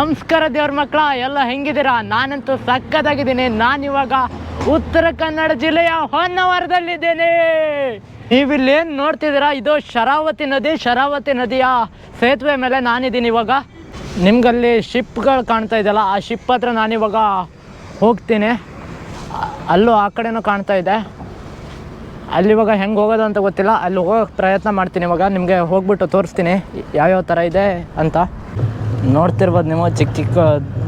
ನಮಸ್ಕಾರ ದೇವ್ರ ಮಕ್ಕಳ, ಎಲ್ಲ ಹೆಂಗಿದ್ದೀರಾ? ನಾನಂತೂ ಸಕ್ಕತ್ತಾಗಿದ್ದೀನಿ. ನಾನಿವಾಗ ಉತ್ತರ ಕನ್ನಡ ಜಿಲ್ಲೆಯ ಹೊನ್ನವರದಲ್ಲಿದ್ದೇನೆ. ನೀವಿಲ್ಲಿ ಏನು ನೋಡ್ತಿದ್ದೀರಾ? ಇದು ಶರಾವತಿ ನದಿ, ಶರಾವತಿ ನದಿಯ ಸೇತುವೆ ಮೇಲೆ ನಾನಿದ್ದೀನಿ ಇವಾಗ. ನಿಮ್ಗಲ್ಲಿ ಶಿಪ್ಗಳು ಕಾಣ್ತಾ ಇದೆಯಲ್ಲ, ಆ ಶಿಪ್ ಹತ್ರ ನಾನಿವಾಗ ಹೋಗ್ತೀನಿ. ಅಲ್ಲೂ ಆ ಕಡೆನೂ ಕಾಣ್ತಾ ಇದೆ. ಅಲ್ಲಿ ಇವಾಗ ಹೆಂಗೆ ಹೋಗೋದು ಅಂತ ಗೊತ್ತಿಲ್ಲ. ಅಲ್ಲಿ ಹೋಗೋಕೆ ಪ್ರಯತ್ನ ಮಾಡ್ತೀನಿ ಇವಾಗ. ನಿಮಗೆ ಹೋಗ್ಬಿಟ್ಟು ತೋರಿಸ್ತೀನಿ. ಯಾವ್ಯಾವ ಥರ ಇದೆ ಅಂತ. ನೋಡ್ತಿರ್ಬೋದು ನೀವು, ಚಿಕ್ಕ ಚಿಕ್ಕ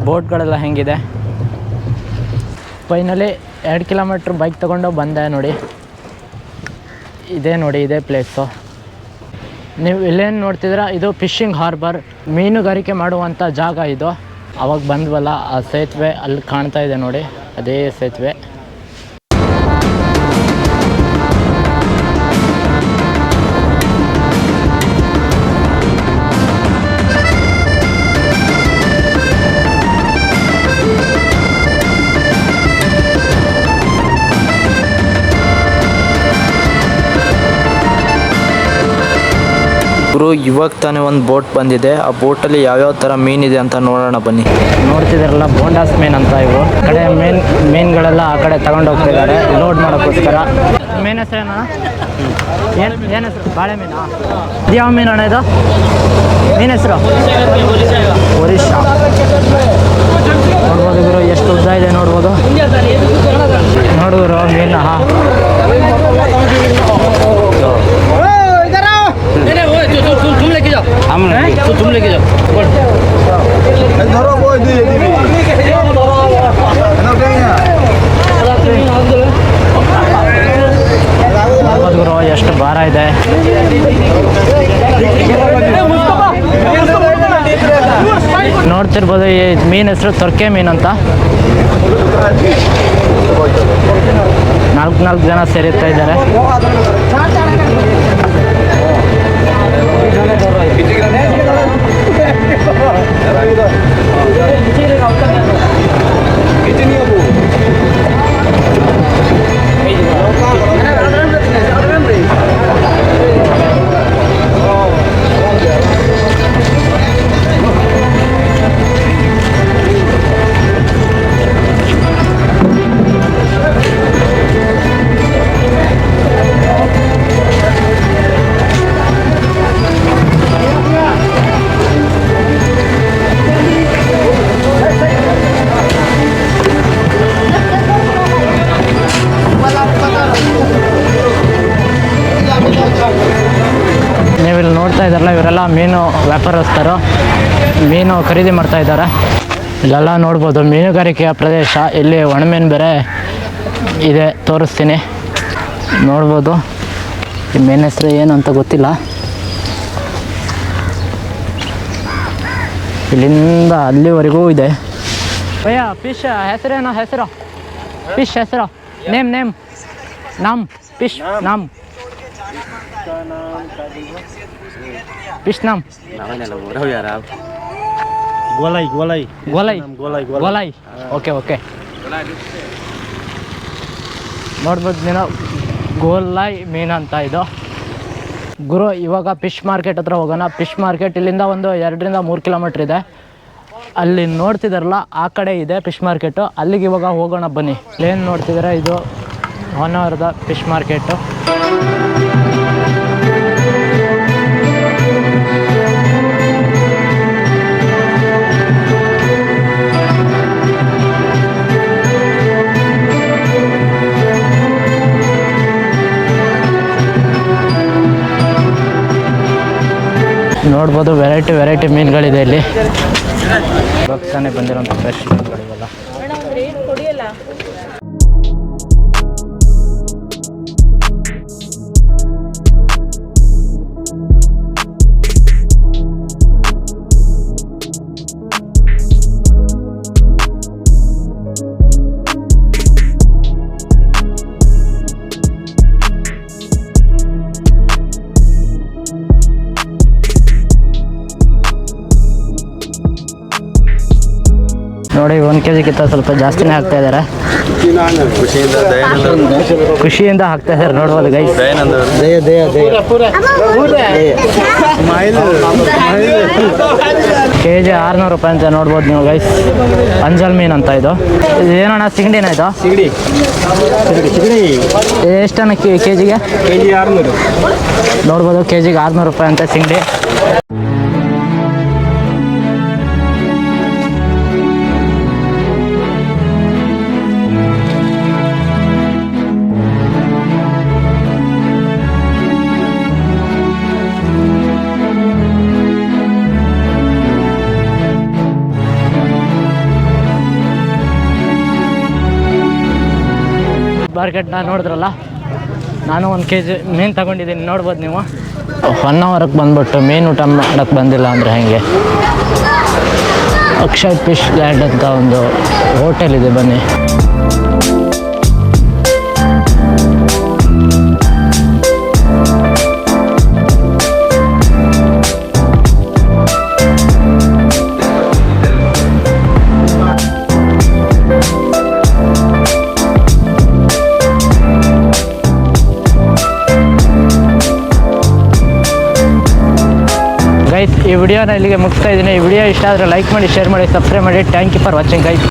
ಬೋಟ್ಗಳೆಲ್ಲ ಹೆಂಗಿದೆ. ಫೈನಲಿ ಎರಡು ಕಿಲೋಮೀಟ್ರ್ ಬೈಕ್ ತೊಗೊಂಡು ಬಂದೆ ನೋಡಿ. ಇದೇ ನೋಡಿ, ಇದೇ ಪ್ಲೇಸು ನೀವು ಇಲ್ಲೇನು ನೋಡ್ತಿದ್ದೀರಾ? ಇದು ಫಿಶಿಂಗ್ ಹಾರ್ಬರ್ ಮೀನುಗಾರಿಕೆ ಮಾಡುವಂಥ ಜಾಗ ಇದು. ಅವಾಗ ಬಂದ್ವಲ್ಲ, ಆ ಸೇತುವೆ ಅಲ್ಲಿ ಕಾಣ್ತಾ ಇದೆ ನೋಡಿ. ಅದೇ ಸೇತುವೆ. ಗುರು, ಇವಾಗ ತಾನೇ ಒಂದು ಬೋಟ್ ಬಂದಿದೆ. ಆ ಬೋಟ್ ಬೋಟಲ್ಲಿ ಯಾವ್ಯಾವ ಮೀನ್ ಇದೆ ಅಂತ ನೋಡೋಣ ಬನ್ನಿ. ನೋಡ್ತಿದಾರಲ್ಲ ಬೋಂಡಾಸ್ ಮೀನ್ ಅಂತ ಇವು. ಕಡೆ ಮೀನ್, ಮೀನ್ಗಳೆಲ್ಲ ಆ ಕಡೆ ತಗೊಂಡು ಹೋಗ್ತಿದ್ದಾರೆ. ಲೋಡ್ ಮಾಡೋಕ್ಕೋಸ್ಕರ. ಮೀನ್ ಹೆಸರೇನ? ಬಾಳೆ ಮೀನಾ? ಯಾವ ಮೀನು ಅಣ್ಣ ಇದು? ಮೀನ್ ಹೆಸರು ನೋಡ್ಬೋದು ಗುರು ಎಷ್ಟು ಉದ್ದ ಇದೆ ನೋಡ್ಬೋದು ನೋಡಿದ್ರು ಮೀನ ನೋಡ್ಬೋದು ಗುರು ಎಷ್ಟು ಭಾರ ಇದೆ ನೋಡ್ತಿರ್ಬೋದು ಈ ಮೀನ್ ಹೆಸರು ತೊರ್ಕೆ ಮೀನ್ ಅಂತ. ನಾಲ್ಕು ನಾಲ್ಕು ಜನ ಸೇರಿರ್ತಾ ಇದ್ದಾರೆ. ವ್ಯಾಪಾರಸ್ಥರು ಮೀನು ಖರೀದಿ ಮಾಡ್ತಾ ಇದ್ದಾರೆ. ಇಲ್ಲೆಲ್ಲ ನೋಡ್ಬೋದು, ಮೀನುಗಾರಿಕೆಯ ಪ್ರದೇಶ, ಇಲ್ಲಿ ಒಣಮೀನು ಬೇರೆ ಇದೆ, ತೋರಿಸ್ತೀನಿ. ನೋಡ್ಬೋದು, ಈ ಮೀನು ಹೆಸರು ಏನು ಅಂತ ಗೊತ್ತಿಲ್ಲ. ಇಲ್ಲಿಂದ ಅಲ್ಲಿವರೆಗೂ ಇದೆ. ಅಯ್ಯ ಫಿಶ್ ಹೆಸರೇನೋ ಹೆಸರು? ಫಿಶ್ ಹೆಸರು? Name name. ನಾಮ್, ಫಿಶ್, ನಾಮ್. Pisnam. Namanya lah murah ya Rab. Golai, golai. Golai. Golai, golai. Golai. ನೋಡ್ಬೋದು ಮೀನು ಗೋಲಾಯ್ ಅಂತ ಇದು ಗುರು ಇವಾಗ ಫಿಶ್ ಮಾರ್ಕೆಟ್ ಹತ್ರ ಹೋಗೋಣ ಫಿಶ್ ಮಾರ್ಕೆಟ್ ಇಲ್ಲಿಂದ ಒಂದು ಎರಡರಿಂದ ಮೂರು ಕಿಲೋಮೀಟ್ರ್ ಇದೆ ಅಲ್ಲಿ ನೋಡ್ತಿದಾರಲ್ಲ ಆ ಕಡೆ ಇದೆ ಫಿಶ್ ಮಾರ್ಕೆಟು ಅಲ್ಲಿಗೆ ಇವಾಗ ಹೋಗೋಣ ಬನ್ನಿ ಏನು ನೋಡ್ತಿದ್ದೀರಾ ಇದು ಹೊನ್ನಾವರದ ಫಿಶ್ ಮಾರ್ಕೆಟು ನೋಡ್ಬೋದು ವೆರೈಟಿ ವೆರೈಟಿ ಮೀನುಗಳಿದೆ ಇಲ್ಲಿ. ಬಂದಿರೋ ಬಂದಿರೋಂಥ ಫ್ರೆಶ್ ಮೀನುಗಳಿವೆಲ್ಲ ನೋಡಿ ಒಂದು ಕೆ ಜಿಗಿಂತ ಸ್ವಲ್ಪ ಜಾಸ್ತಿನೇ ಹಾಕ್ತಾ ಇದಾರೆ. ಖುಷಿಯಿಂದ ದಯಾನಂದ ಖುಷಿಯಿಂದ ಹಾಕ್ತಾ ಇದಾರೆ ನೋಡ್ಬೋದು ಗೈ ದಯಾನಂದ ಅವರು ದಯ ದಯ ದಯ ಕೆ ಜಿ ಆರುನೂರು ರೂಪಾಯಿ ಅಂತ ನೋಡ್ಬೋದು ನೀವು ಗೈಸ್ ಅಂಜಲ್ ಮೀನ್ ಅಂತ ಇದು. ಇದು ಏನಣ್ಣ ಸಿಂಗಡಿನ ಇದು? ಸಿಗಡಿ ಸಿಗಡಿ ಎಷ್ಟನ್ನ ಕೆ ಕೆ ಜಿಗೆ ಕೆ ಜಿ ಆರುನೂರು. ನೋಡ್ಬೋದು ಕೆ ಜಿಗೆ ಆರ್ನೂರು ರೂಪಾಯಿ ಅಂತ ಸಿಂಗಡಿ. ಮಾರ್ಕೆಟ್ನ ನೋಡಿದ್ರಲ್ಲ, ನಾನು ಒಂದು ಕೆ ಜಿ ಮೀನು ತಗೊಂಡಿದ್ದೀನಿ, ನೋಡ್ಬೋದು ನೀವು. ಒನ್ ಅವರ್ಗೆ ಬಂದ್ಬಿಟ್ಟು ಮೀನು ಊಟ ಮಾಡೋಕ್ಕೆ ಬಂದಿಲ್ಲ ಅಂದರೆ ಹೇಗೆ? ಅಕ್ಷಯ್ ಫಿಶ್ ಲ್ಯಾಂಡ್ ಅಂತ ಒಂದು ಹೋಟೆಲ್ ಇದೆ ಬನ್ನಿ. ಈ ವಿಡಿಯೋನ ಇಲ್ಲಿಗೆ ಮುಗಿಸ್ತಾ ಇದ್ದೀನಿ. ಈ ವಿಡಿಯೋ ಇಷ್ಟ ಆದರೆ ಲೈಕ್ ಮಾಡಿ ಶೇರ್ ಮಾಡಿ ಸಬ್ಸ್ಕ್ರೈಬ್ ಮಾಡಿ. Thank you for watching guys